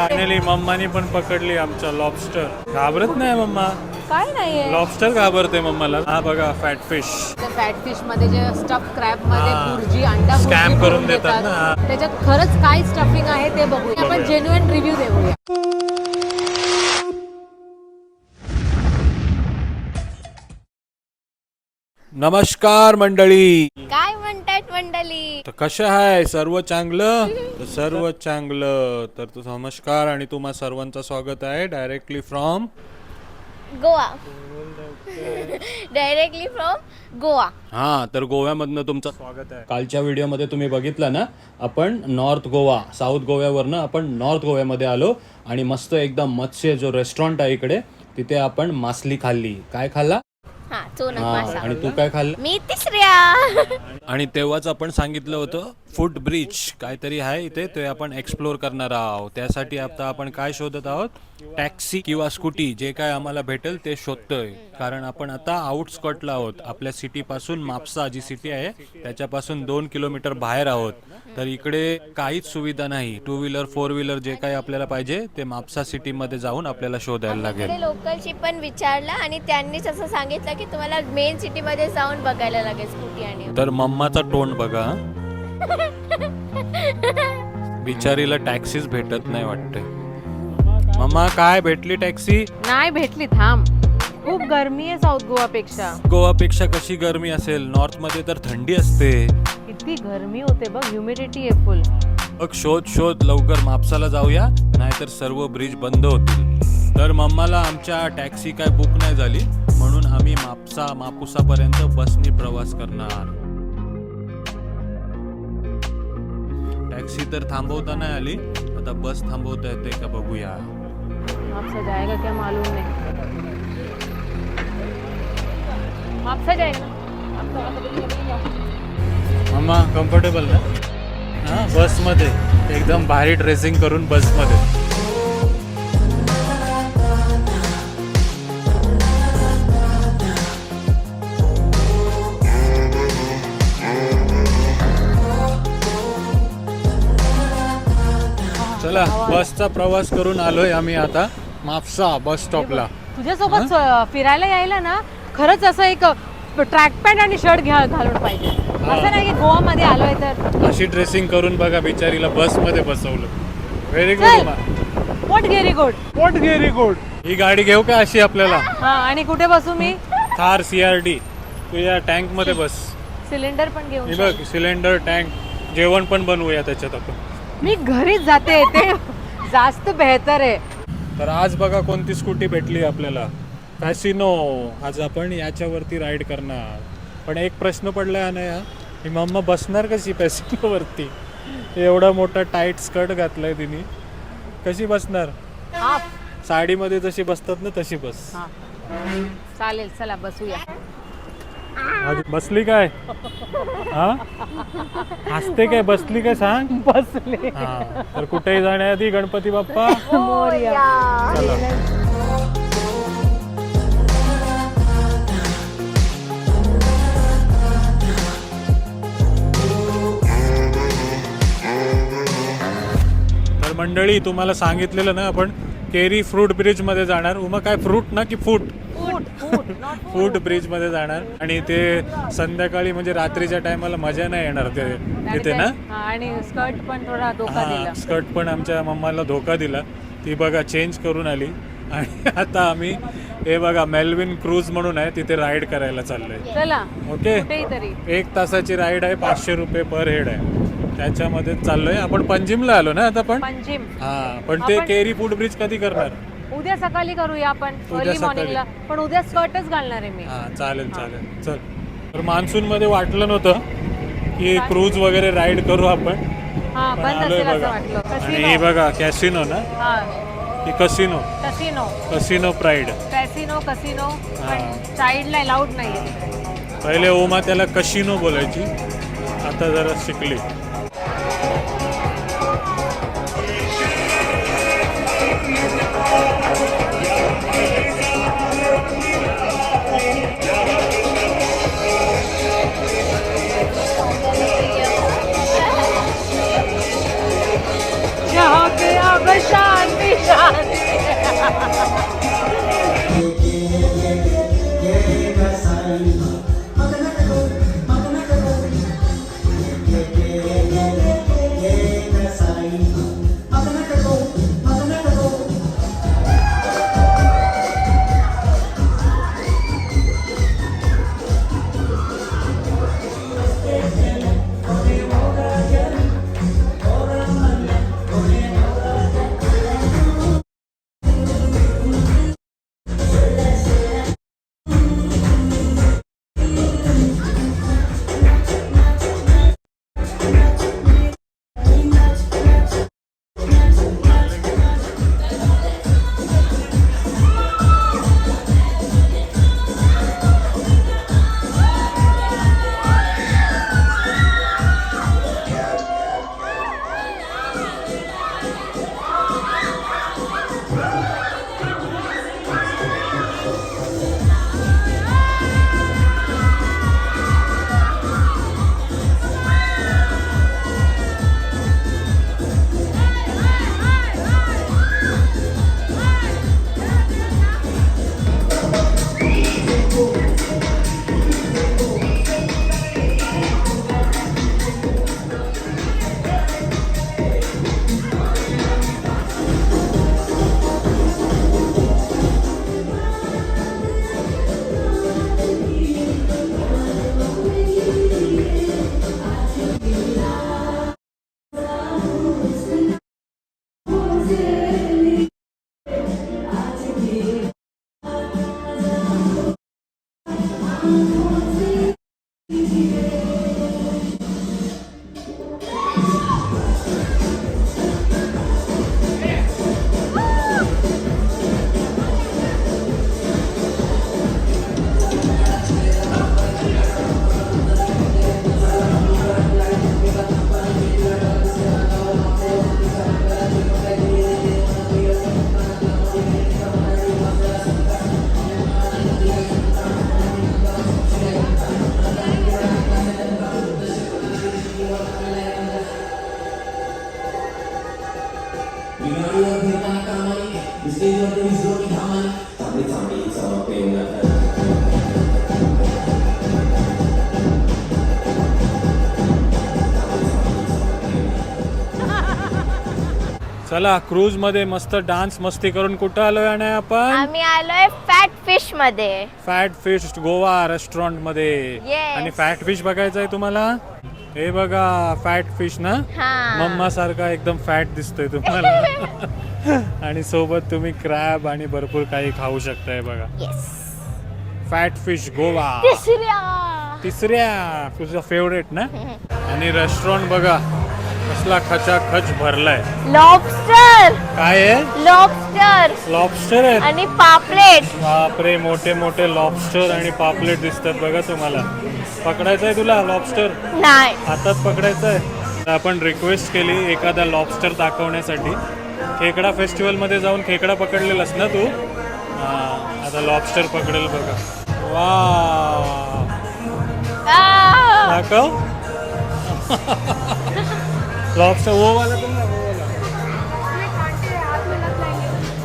Finally मम्मानी पण पकडली आमचा लॉबस्टर घाबरत नाही मम्मा? काय नाहीये. लॉबस्टर घाबरते मम्माला. हा बघा फॅट फिश फॅट फिशमध्ये जे स्टफ क्रॅबमध्ये हा. बुर्जी अंडा Scam करून देतात ना. त्याच्यात खरंच काय स्टफिंग आहे ते बघूया. आपण बघूया. जेन्युइन रिव्ह्यू देऊया. नमस्कार मंडळी. मंडळी. तर कशा आहे सर्व चांगलं? तर सर्व चांगलं. तर तू नमस्कार आणि तुम्हा सर्वांचं स्वागत आहे directly from Goa. Directly from Goa. हा तर गोव्यामधनं तुमचं स्वागत आहे. कालच्या व्हिडिओमध्ये तुम्ही बघितलं ना आपण नॉर्थ गोवा साऊथ गोव्यावरनं आपण नॉर्थ गोव्यामध्ये आलो आणि मस्त एकदम मत्स्य जो रेस्टॉरंट आहे इकडे तिथे आपण मासली खाल्ली. काय खाल्ला? हा चोनक हा मासा आणि तू काय खाल्लं? मी तिसऱ्या. आणि तेव्हाच आपण सांगितलं होतं फूड ब्रिज काहीतरी आहे इथे ते आपण एक्सप्लोर करणार आहोत. त्यासाठी आता आपण काय शोधत आहोत? टॅक्सी किंवा स्कूटी जे काय आम्हाला भेटेल ते शोधतोय. कारण आपण आता आउटस्कॉटला आहोत. आपल्या सिटी पासून मापसा जी सिटी आहे त्याच्यापासून दोन किलोमीटर बाहेर आहोत. तर इकडे काहीच सुविधा नाही. टू व्हीलर फोर व्हीलर जे काही आपल्याला पाहिजे ते मापसा सिटी मध्ये जाऊन आपल्याला शोधायला लागेल. लोकलशी पण विचारलं आणि त्यांनीच असं सांगितलं की तुम्हाला मेन सिटी मध्ये जाऊन बघायला लागेल स्कूटी आणि तर मम्माचा टोन बघा. बिचारीला टॅक्सीच भेटत नाही वाटते मम्मा काय भेटली टॅक्सी नाही भेटली थांब. खूप गरमी आहे साऊथ गोवा पेक्षा गोवापेक्षा कशी गरमी असेल? नॉर्थमध्ये तर थंडी असते. किती गरमी होते बघ ह्युमिडिटी आहे फुल मग शोध शोध लवकर मापसाला जाऊया नाहीतर सर्व ब्रिज बंद होतील. तर मम्माला आमच्या टॅक्सी काय बुक नाही झाली म्हणून आम्ही मापसा मापुसापर्यंत बसनी प्रवास करणार. टॅक्सी तर थांबवता नाही आली. आता बस थांबवता येते का बघूया. आपसा जाएगा क्या मालूम नहीं. आपसा जाएगा ना मम्मा कम्फर्टेबल ना? हां बसमध्ये एकदम भारी ड्रेसिंग करून बसमध्ये बसचा प्रवास करून आलोय आम्ही आता मापसा बस स्टॉपला. तुझ्यासोबत फिरायला यायला ना खरंच असं एक ट्रॅक पॅन्ट आणि शर्ट घ्या घालून पाहिजे. असं नाही की गोवामध्ये आलोय तर. अशी ड्रेसिंग करून बघा बिचारीला बसमध्ये बसवलं. Very. Good what very good what very good ही गाडी घेऊ का अशी आपल्याला? हा आणि कुठे बसू मी? थार सीआरडी तू या टँकमध्ये बस. सिलेंडर पण घेऊन हे बघ सिलेंडर टँक जेवण पण बनवूया त्याच्यात आपण. मी घरीच जाते ते जास्त बेहतर आहे. तर आज बघा कोणती स्कूटी भेटली आपल्याला. फॅसिनो आज आपण याच्यावरती राईड करणार. पण एक प्रश्न पडलाय अनया ही मम्मा बसणार कशी फॅसिनोवरती एवढा मोठा टाईट स्कर्ट घातलाय तिने. कशी बसणार? हाफ. साडीमध्ये जशी बसतात ना तशी बस. हा. चालेल चला बसूया. आज बसली काय? हा? हसते काय? बसली काय सांग? बसले. हा. तर कुठेही जाण्याआधी गणपती बाप्पा. मोरया चला. तर मंडळी तुम्हाला सांगितलेलं ना आपण केरी फ्रूट ब्रिजमध्ये जाणार. उमा काय फ्रूट ना की फूट? फूट ब्रिजमध्ये जाणार आणि ते संध्याकाळी म्हणजे रात्रीच्या टायमाला मजा नाही येणार ते तिथे ना? आणि स्कर्ट पण थोडा धोका दिला. स्कर्ट पण आमच्या मम्माला धोका दिला. ती बघा चेंज करून आली. आणि आता आम्ही हे बघा मेलविन क्रूज म्हणून आहे तिथे राईड करायला चाललोय. चला ओके एक तासाची राईड आहे पाचशे रुपये पर हेड आहे. त्याच्यामध्ये चाललोय. आपण पंजिमला आलो ना आता पण? हा पण ते केरी फूड ब्रिज कधी करणार? उद्या सकाळी करूया आपण उद्या अर्ली सकाळी. मॉर्निंगला पण उद्या स्कर्टच घालणार आहे मी. हा चालेल चालेल. चल. तर मान्सून मध्ये वाटलं नव्हतं की क्रूज वगैरे राईड करू आपण. हा पण बंद आलोय असेल असं बघा. वाटलं. आणि हे कसिनो बघा कॅसिनो ना? हा. Casino casino casino pride casino casino. पण चाइल्डला अलाउड नाहीये पहिले ओमा त्याला कशिनो बोलायची. आता जरा शिकली. 为 चला क्रूजमध्ये मस्त डान्स मस्ती करून कुठं आलोय आणि आपण? आम्ही आलोय फॅट फिशमध्ये. फॅट फिश गोवा रेस्टॉरंटमध्ये Yes. आणि फॅट फिश बघायचं आहे तुम्हाला? हे बघा फॅट फिश ना? हा. मम्मा सारखा एकदम फॅट दिसतोय तुम्हाला. आणि सोबत तुम्ही क्रॅब आणि भरपूर काही खाऊ शकताय बघा. Yes fat fish Goa. तिसऱ्या. तिसऱ्या तुझं फेवरेट ना? आणि रेस्टॉरंट बघा. कसला खचाखच भरलाय. लॉबस्टर काय आहे? लॉबस्टर लॉबस्टर आहे आणि पापलेट. बापरे मोठे मोठे लॉबस्टर आणि पापलेट दिसतात बघा तुम्हाला. पकडायचं आहे तुला लॉबस्टर नाही. हातात पकडायचं आहे. तर आपण रिक्वेस्ट केली एखादा लॉबस्टर दाखवण्यासाठी. खेकडा फेस्टिवलमध्ये जाऊन खेकडा पकडलेलास ना तू? हा, आता लॉबस्टर पकडेल बघा. वा आ, दाखव. लॉबस्टर वो वाला तुम ना वो वाला।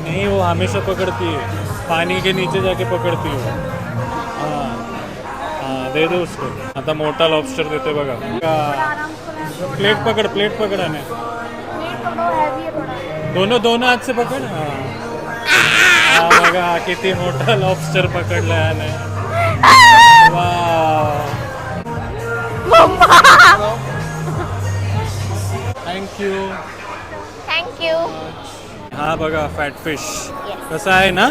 नहीं, वो हमेशा पकड़ती है। पानी के नीचे जाके पकड़ती है हाँ हाँ दे दो उसको। आता मोठा लॉबस्टर देते बघा। प्लेट पकड़ प्लेट पकड़ आने दोनों दोनों हाथ से पकड़? हाँ। बघा, किती मोठा लॉबस्टर पकडला याने। वा थँक्यू थँक्यू हा बघा फॅट फिश. कसं आहे ना?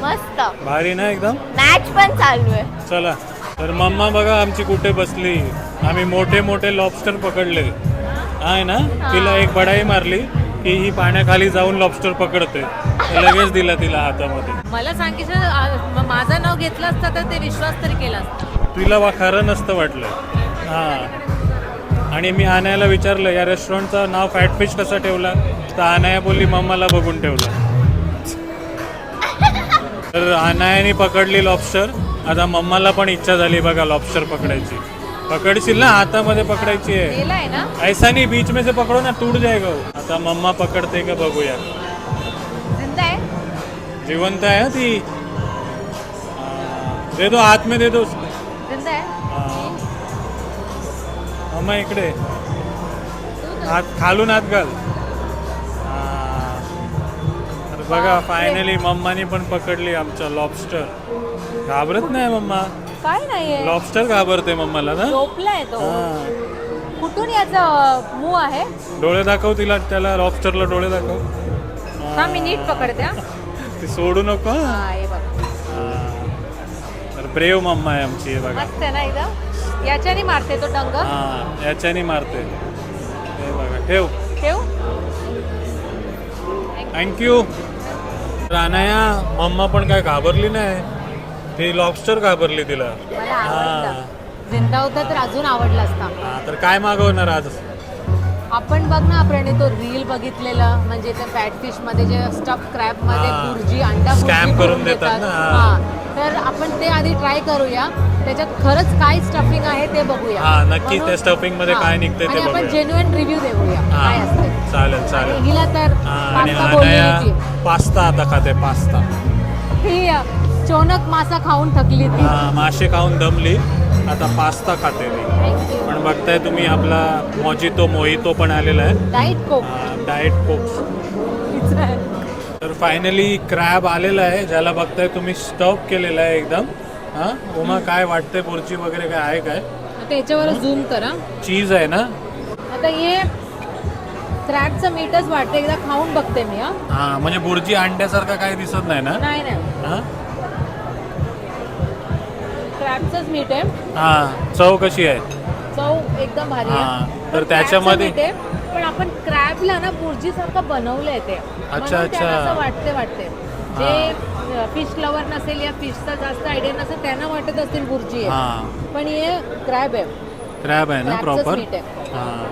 मस्त. भारी ना एकदम? मॅच पण चालू आहे. चला तर मम्मा बघा आमची कुठे बसली? आम्ही मोठे मोठे लॉबस्टर पकडले. आहे ना? तिला एक बडाई मारली की ही पाण्याखाली जाऊन लॉबस्टर पकडते. लगेच दिला तिला हातामध्ये. मला सांगितलं माझं नाव घेतलं असतं तर ते विश्वास तरी केला असता. तिला वा खरं नसतं वाटलं. हां. आणि मी आनायाला विचारलं या रेस्टॉरंटचं नाव फॅट फिश कसं ठेवला? तर अनाया बोलली मम्माला बघून ठेवलं. तर अनायाने पकडली लॉबस्टर आता मम्माला पण इच्छा झाली बघा लॉबस्टर पकडायची. पकडशील ना हातामध्ये पकडायची आहे. ऐसा नहीं बीच में से पकड़ो ना टूट जाएगा आता मम्मा पकडते का बघूया. जिवंत आहे ती. दे दो हात में दे. दो हा. मम्मा इकडे हात खालून हात घाल. तर बघा फायनली मम्मानी पण पकडली आमच्या लॉबस्टर घाबरत नाही मम्मा काय नाहीये लॉबस्टर घाबरते मम्माला ना झोपलाय तो. कुठून याचं मूव आहे डोळे दाखव तिला त्याला लॉबस्टरला डोळे दाखव हा मी नीट पकडते हा. ती सोडू नको हं. हा हे बघ हा. ब्रेव मम्मा आहे आमची हे बघा. मस्त आहे ना एकदम? याच्याने मारते तो डंग. हा याच्याने मारते. हे बघा ठेव. ठेव. थँक्यू रानाया मम्मा पण काय घाबरली नाही. ती लॉबस्टर घाबरली तिला. मला हा. जिंदा होता तर अजून आवडला असता. हा, तर काय मागवणार आज? आपण बघ ना प्रणित तो रील बघितलेलं. म्हणजे ते फॅट फिशमध्ये जे स्टफ क्रॅबमध्ये हा. अंडा Scam करून देतात. ना, हा. हा. आपण ते आधी ट्राय करूया. त्याच्यात खरंच काय स्टफिंग आहे ते बघूया. हा, नक्की त्या stuffing मध्ये. काय निघतंय ते आपण बघूया. जेन्युइन रिव्ह्यू देऊया. काय असते चालेल चालेल. हिला तर आणि पास्ता अनया आता खाते पास्ता. ही चोनक मासा खाऊन थकली ती. हा मासे खाऊन दमली. आता पास्ता खाते मी. पण बघताय तुम्ही आपला मॉजितो मोहितो पण आलेला आहे. डाईट कोक डाएट तर फायनली क्रॅब आलेला आहे ज्याला बघताय तुम्ही स्टफ केलेला आहे एकदम. हा? उमा काय वाटतंय? बुर्ची वगैरे काय आहे काय? आता याच्यावर झूम करा. चीज आहे ना? आता हे क्रॅबचं मीठच वाटतं एकदा खाऊन बघते मी हा. हा म्हणजे बुर्जी अंड्यासारखा काही दिसत नाही ना? नाही नाही. हा? क्रॅबचंच मीठ आहे. हा चव कशी आहे? चव एकदम भारी हा, आहे तर त्याच्यामध्ये- पण आपण क्रॅबला ना बुर्जी सारखं बनवलंय ते. अच्छा, म्हणून त्याला अच्छा. असं वाटते वाटते. जे फिश लवर नसेल या फिशचा जास्त आयडिया नसेल त्यांना वाटत असतील बुर्जी आहे. हा. पण हे क्रॅब आहे. क्रॅब आहे ना प्रॉपर आहे. हा.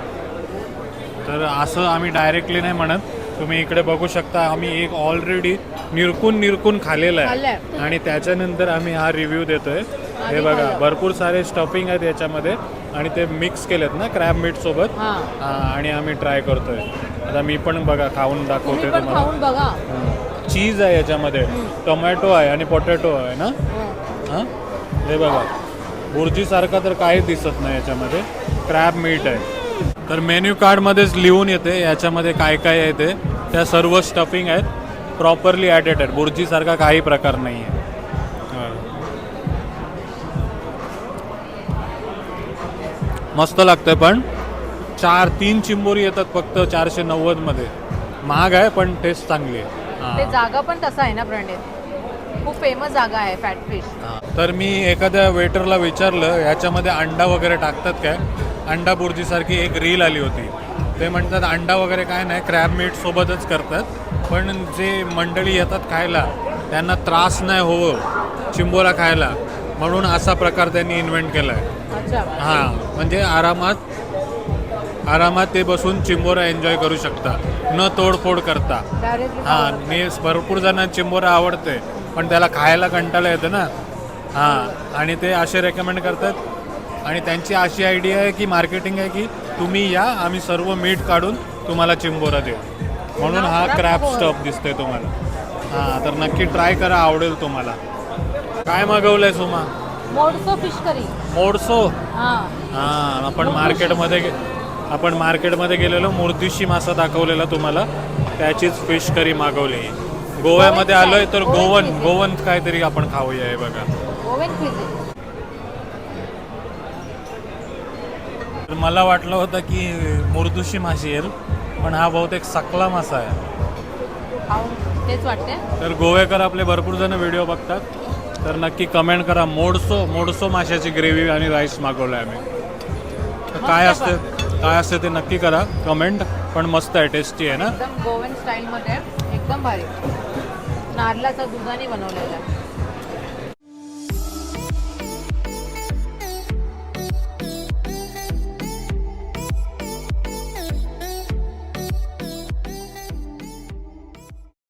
तर असं आम्ही डायरेक्टली नाही म्हणत. तुम्ही इकडे बघू शकता आम्ही एक ऑलरेडी निरकून निरकून खाल्लेला आहे. आणि त्याच्यानंतर आम्ही हा रिव्ह्यू देतोय. हे बघा खाल्लं. भरपूर सारे स्टफिंग आहेत याच्यामध्ये. आणि ते मिक्स केलेत ना क्रॅब मीट सोबत. हा. हा आणि आम्ही ट्राय करतोय. आता मी पण बघा खाऊन तुम्ही दाखवते पण तुम्हाला. खाऊन बघा. चीज आहे याच्यामध्ये. टोमॅटो आहे आणि पोटॅटो आहे ना? हां. हे? बघा. बुर्जीसारखा तर काहीच दिसत नाही याच्यामध्ये. क्रॅब मीट आहे. तर मेन्यू कार्डमध्येच लिहून येते याच्यामध्ये काय काय आहे ते. त्या सर्व स्टफिंग आहेत. प्रॉपरली ॲडेड आहेत. बुर्जीसारखा काही प्रकार नाही आहे मस्त लागतंय पण चार तीन चिंबोरी येतात फक्त चारशे नव्वदमध्ये महाग आहे पण टेस्ट चांगली आहे. ते हां. जागा पण तसा आहे ना प्रणित खूप फेमस जागा आहे फॅट फिश तर मी एखाद्या वेटरला विचारलं याच्यामध्ये अंडा वगैरे टाकतात काय? अंडा बुर्जीसारखी एक रील आली होती. ते म्हणतात अंडा वगैरे काय नाही क्रॅब मीट सोबतच करतात. पण जे मंडळी येतात खायला त्यांना त्रास नाही होवं चिंबोरा खायला. म्हणून असा प्रकार त्यांनी इन्व्हेंट केला आहे हां म्हणजे आरामात आरामात ते बसून चिंबोरा एन्जॉय करू शकता. न तोडफोड करता. हां. मी भरपूर जणांना चिंबोरा आवडते पण त्याला खायला कंटाळा येतं ना. हां आणि ते असे रेकमेंड करतात. आणि त्यांची अशी आयडिया आहे की मार्केटिंग आहे की तुम्ही या आम्ही सर्व मीठ काढून तुम्हाला चिंबोरा देऊ. म्हणून हा क्रॅप स्टफ दिसतोय तुम्हाला. हां तर नक्की ट्राय करा आवडेल तुम्हाला. काय मागवलंय सुमा? मोडसो फिश करी. मोडसो? हा. हां आपण मार्केटमध्ये आपण मार्केटमध्ये गेलेलो मूर्तिशी मासा दाखवलेला तुम्हाला. त्याचीच फिश करी मागवली. गोव्यामध्ये आलोय तर गोवन गोवन काहीतरी आपण खाऊया हे बघा. तर मला वाटलं होतं की मुर्दुशी माशी येईल पण हा बहुतेक सकला मासा आहे. खाऊन तेच वाटते तर गोवेकर आपले भरपूर जण व्हिडिओ बघतात. तर नक्की कमेंट करा. मोडसो मोडसो माशाची ग्रेव्ही आणि राईस मागवलं आहे आम्ही. तर काय असते काय असते ते नक्की करा. कमेंट पण मस्त आहे टेस्टी आहे ना? एकदम गोवन स्टाईल मध्ये एकदम भारी. नारळाचा दुधाने बनवलेला. आहे